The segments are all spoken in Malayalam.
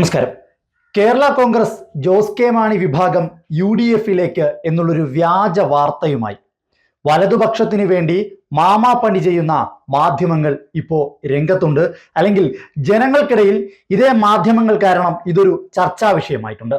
നമസ്കാരം. കേരള കോൺഗ്രസ് ജോസ് കെ മാണി വിഭാഗം യു ഡി എഫിലേക്ക് എന്നുള്ളൊരു വ്യാജ വാർത്തയുമായി. വലതുപക്ഷത്തിന് വേണ്ടി മാമാ പണി ചെയ്യുന്ന മാധ്യമങ്ങൾ ഇപ്പോ രംഗത്തുണ്ട്. അല്ലെങ്കിൽ ജനങ്ങൾക്കിടയിൽ ഇതേ മാധ്യമങ്ങൾ കാരണം ഇതൊരു ചർച്ചാ വിഷയമായിട്ടുണ്ട്.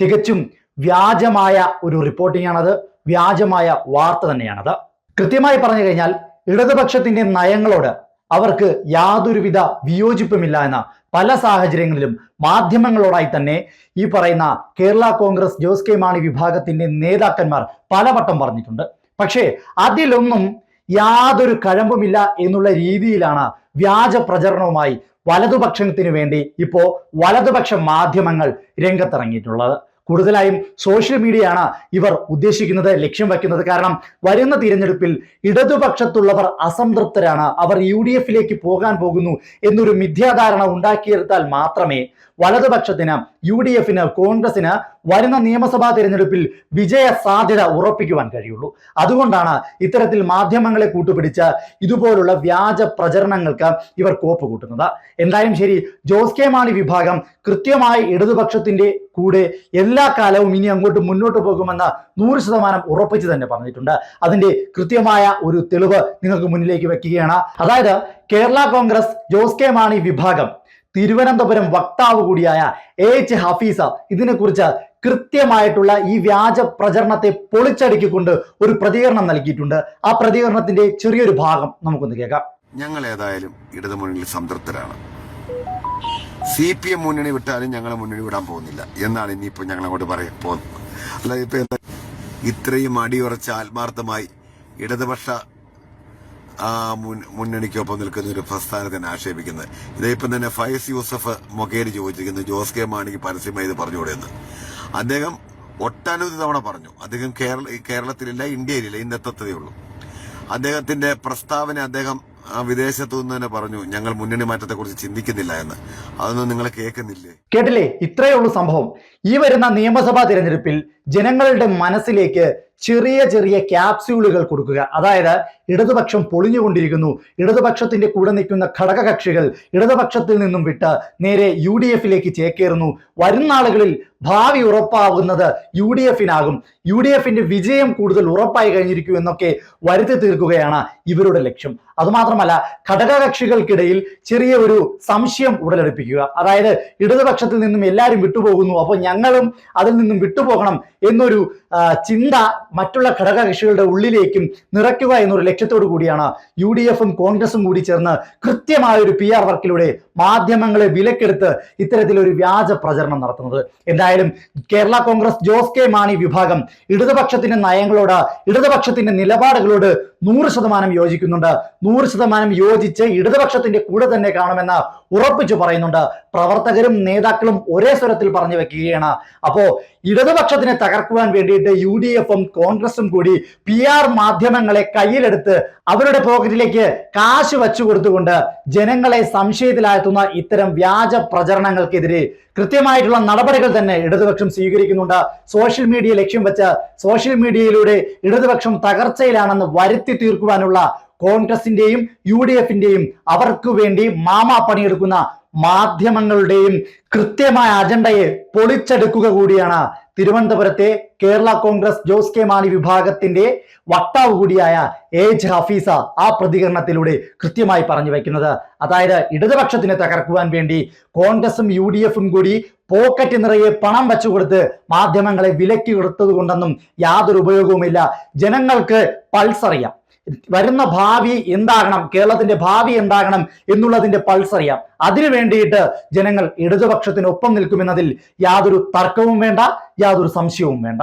തികച്ചും വ്യാജമായ ഒരു റിപ്പോർട്ടിംഗ് ആണത് വ്യാജമായ വാർത്ത തന്നെയാണത്. കൃത്യമായി പറഞ്ഞു കഴിഞ്ഞാൽ ഇടതുപക്ഷത്തിന്റെ നയങ്ങളോട് അവർക്ക് യാതൊരുവിധ വിയോജിപ്പുമില്ല എന്ന പല സാഹചര്യങ്ങളിലും മാധ്യമങ്ങളോടായി തന്നെ ഈ പറയുന്ന കേരള കോൺഗ്രസ് ജോസ് കെ മാണി വിഭാഗത്തിന്റെ നേതാക്കന്മാർ പലവട്ടം പറഞ്ഞിട്ടുണ്ട്. പക്ഷേ അതിലൊന്നും യാതൊരു കഴമ്പുമില്ല എന്നുള്ള രീതിയിലാണ് വ്യാജ പ്രചരണവുമായി വലതുപക്ഷത്തിന് വേണ്ടി ഇപ്പോ വലതുപക്ഷ മാധ്യമങ്ങൾ രംഗത്തിറങ്ങിയിട്ടുള്ളത്. കൂടുതലായും സോഷ്യൽ മീഡിയയാണ് ഇവർ ഉദ്ദേശിക്കുന്നത് ലക്ഷ്യം വയ്ക്കുന്നത്. കാരണം വരുന്ന തിരഞ്ഞെടുപ്പിൽ ഇടതുപക്ഷത്തുള്ളവർ അസംതൃപ്തരാണ്. അവർ യു ഡി എഫിലേക്ക് പോകാൻ പോകുന്നു എന്നൊരു മിഥ്യാധാരണ ഉണ്ടാക്കിയെടുത്താൽ മാത്രമേ വലതുപക്ഷത്തിന് യു ഡി എഫിന് കോൺഗ്രസിന് വരുന്ന നിയമസഭാ തിരഞ്ഞെടുപ്പിൽ വിജയ സാധ്യത ഉറപ്പിക്കുവാൻ കഴിയുള്ളൂ. അതുകൊണ്ടാണ് ഇത്തരത്തിൽ മാധ്യമങ്ങളെ കൂട്ടുപിടിച്ച് ഇതുപോലുള്ള വ്യാജ പ്രചരണങ്ങൾക്ക് ഇവർ കോപ്പ് കൂട്ടുന്നത് എന്തായാലും ശരി ജോസ് കെ മാണി വിഭാഗം കൃത്യമായി ഇടതുപക്ഷത്തിന്റെ കൂടെ എല്ലാ കാലവും ഇനി അങ്ങോട്ട് മുന്നോട്ട് പോകുമെന്ന് നൂറ് ശതമാനം ഉറപ്പിച്ച് തന്നെ പറഞ്ഞിട്ടുണ്ട്. അതിന്റെ കൃത്യമായ ഒരു തെളിവ് നിങ്ങൾക്ക് മുന്നിലേക്ക് വെക്കുകയാണ്. അതായത് കേരള കോൺഗ്രസ് ജോസ് കെ മാണി വിഭാഗം തിരുവനന്തപുരം വക്താവ് കൂടിയായ എ എച്ച് ഹഫീസ ഇതിനെക്കുറിച്ച് കൃത്യമായിട്ടുള്ള ഈ വ്യാജ പ്രചരണത്തെ പൊളിച്ചടുക്കിക്കൊണ്ട് ഒരു പ്രതികരണം നൽകിയിട്ടുണ്ട്. ആ പ്രതികരണത്തിന്റെ ചെറിയൊരു ഭാഗം നമുക്കൊന്ന് കേൾക്കാം. ഞങ്ങൾ ഏതായാലും ഇടതുമുന്നണിയിൽ സംതൃപ്തരാണ്. സി പി എം മുന്നണി വിട്ടാലും ഞങ്ങളെ മുന്നണി വിടാൻ പോകുന്നില്ല. എന്നാണ് ഇനിയിപ്പോ ഞങ്ങളങ്ങോട്ട് പറയാൻ പോകുന്നത്. അല്ല ഇപ്പൊ എന്താ ഇത്രയും അടിയുറച്ച ആത്മാർത്ഥമായി ഇടതുപക്ഷ മുന്നണിക്കൊപ്പം നിൽക്കുന്ന ഒരു പ്രസ്ഥാനത്തിനെ ആക്ഷേപിക്കുന്നത്. ഇതേപ്പം തന്നെ ഫയസ് യൂസഫ് മൊകേരി ചോദിച്ചിരിക്കുന്നു. ജോസ് കെ മാണിക്ക് പരസ്യമായി ഇത് പറഞ്ഞുകൂടെയെന്ന് അദ്ദേഹം ഒട്ടനവധി തവണ പറഞ്ഞു. അദ്ദേഹം കേരള കേരളത്തിലില്ല ഇന്ത്യയിലില്ല. ഇന്നെത്തത്തതേ ഉള്ളൂ. അദ്ദേഹത്തിന്റെ പ്രസ്താവന അദ്ദേഹം ആ വിദേശത്തു നിന്ന് തന്നെ പറഞ്ഞു ഞങ്ങൾ മുന്നണി മാറ്റത്തെ കുറിച്ച് ചിന്തിക്കുന്നില്ല എന്ന്. അതൊന്നും നിങ്ങൾ കേൾക്കുന്നില്ലേ? കേട്ടില്ലേ? ഇത്രയേ ഉള്ളൂ സംഭവം. ഈ വരുന്ന നിയമസഭാ തിരഞ്ഞെടുപ്പിൽ ജനങ്ങളുടെ മനസ്സിലേക്ക് ചെറിയ ചെറിയ ക്യാപ്സ്യൂളുകൾ കൊടുക്കുക. അതായത് ഇടതുപക്ഷം പൊളിഞ്ഞുകൊണ്ടിരിക്കുന്നു. ഇടതുപക്ഷത്തിന്റെ കൂടെ നിൽക്കുന്ന ഘടകകക്ഷികൾ ഇടതുപക്ഷത്തിൽ നിന്നും വിട്ട് നേരെ യു ഡി എഫിലേക്ക് ചേക്കേറുന്നു. വരുന്ന നാളുകളിൽ ഭാവി ഉറപ്പാകുന്നത് യു ഡി എഫിനാകും. യു ഡി എഫിന്റെ വിജയം കൂടുതൽ ഉറപ്പായി കഴിഞ്ഞിരിക്കും എന്നൊക്കെ വരുത്തി തീർക്കുകയാണ് ഇവരുടെ ലക്ഷ്യം. അതുമാത്രമല്ല ഘടകകക്ഷികൾക്കിടയിൽ ചെറിയ ഒരു സംശയം ഉടലെടുപ്പിക്കുക. അതായത് ഇടതുപക്ഷത്തിൽ നിന്നും എല്ലാവരും വിട്ടുപോകുന്നു അപ്പോൾ ഞങ്ങളും അതിൽ നിന്നും വിട്ടുപോകണം എന്നൊരു ചിന്ത മറ്റുള്ള ഘടകകക്ഷികളുടെ ഉള്ളിലേക്കും നിറയ്ക്കുക എന്നൊരു ലക്ഷ്യത്തോടു കൂടിയാണ് യു ഡി എഫും കോൺഗ്രസും കൂടി ചേർന്ന് കൃത്യമായ ഒരു പി ആർ വർക്കിലൂടെ മാധ്യമങ്ങളെ വിലക്കെടുത്ത് ഇത്തരത്തിലൊരു വ്യാജ പ്രചരണം നടത്തുന്നത്. എന്തായാലും കേരള കോൺഗ്രസ് ജോസ് കെ മാണി വിഭാഗം ഇടതുപക്ഷത്തിന്റെ നയങ്ങളോട് ഇടതുപക്ഷത്തിന്റെ നിലപാടുകളോട് നൂറ് ശതമാനം യോജിക്കുന്നുണ്ട്. നൂറ് ശതമാനം യോജിച്ച് ഇടതുപക്ഷത്തിന്റെ കൂടെ തന്നെ കാണുമെന്ന് ഉറപ്പിച്ചു പറയുന്നുണ്ട്. പ്രവർത്തകരും നേതാക്കളും ഒരേ സ്വരത്തിൽ പറഞ്ഞു വെക്കുകയാണ്. അപ്പോ ഇടതുപക്ഷത്തിനെ തകർക്കുവാൻ വേണ്ടിയിട്ട് യു ഡി എഫും കോൺഗ്രസും കൂടി പി ആർ മാധ്യമങ്ങളെ കയ്യിലെടുത്ത് അവരുടെ പോക്കറ്റിലേക്ക് കാശ് വച്ചു കൊടുത്തുകൊണ്ട് ജനങ്ങളെ സംശയത്തിലാഴ്ത്തുന്ന ഇത്തരം വ്യാജ പ്രചരണങ്ങൾക്കെതിരെ കൃത്യമായിട്ടുള്ള നടപടികൾ തന്നെ ഇടതുപക്ഷം സ്വീകരിക്കുന്നുണ്ട്. സോഷ്യൽ മീഡിയ ലക്ഷ്യം വെച്ച് സോഷ്യൽ മീഡിയയിലൂടെ ഇടതുപക്ഷം തകർച്ചയിലാണെന്ന് വരുത്തി തീർക്കുവാനുള്ള കോൺഗ്രസിന്റെയും യു ഡി എഫിന്റെയും അവർക്ക് വേണ്ടി മാമാ പണിയെടുക്കുന്ന മാധ്യമങ്ങളുടെയും കൃത്യമായ അജണ്ടയെ പൊളിച്ചെടുക്കുക കൂടിയാണ് തിരുവനന്തപുരത്തെ കേരള കോൺഗ്രസ് ജോസ് കെ മാണി വിഭാഗത്തിന്റെ വക്താവ് കൂടിയായ എച്ച് ഹഫീസ ആ പ്രതികരണത്തിലൂടെ കൃത്യമായി പറഞ്ഞു വയ്ക്കുന്നത്. അതായത് ഇടതുപക്ഷത്തിനെ തകർക്കുവാൻ വേണ്ടി കോൺഗ്രസും യു ഡി എഫും കൂടി പോക്കറ്റ് നിറയെ പണം വെച്ചു കൊടുത്ത് മാധ്യമങ്ങളെ വിലക്കി കൊടുത്തത് കൊണ്ടൊന്നും യാതൊരു ഉപയോഗവുമില്ല. ജനങ്ങൾക്ക് പൾസ് അറിയാം വരുന്ന ഭാവി എന്താകണം? കേരളത്തിന്റെ ഭാവി എന്താകണം എന്നുള്ളതിന്റെ പൾസ് അറിയാം. അതിനു വേണ്ടിയിട്ട് ജനങ്ങൾ ഇടതുപക്ഷത്തിനൊപ്പം നിൽക്കുമെന്നതിൽ യാതൊരു തർക്കവും വേണ്ട യാതൊരു സംശയവും വേണ്ട.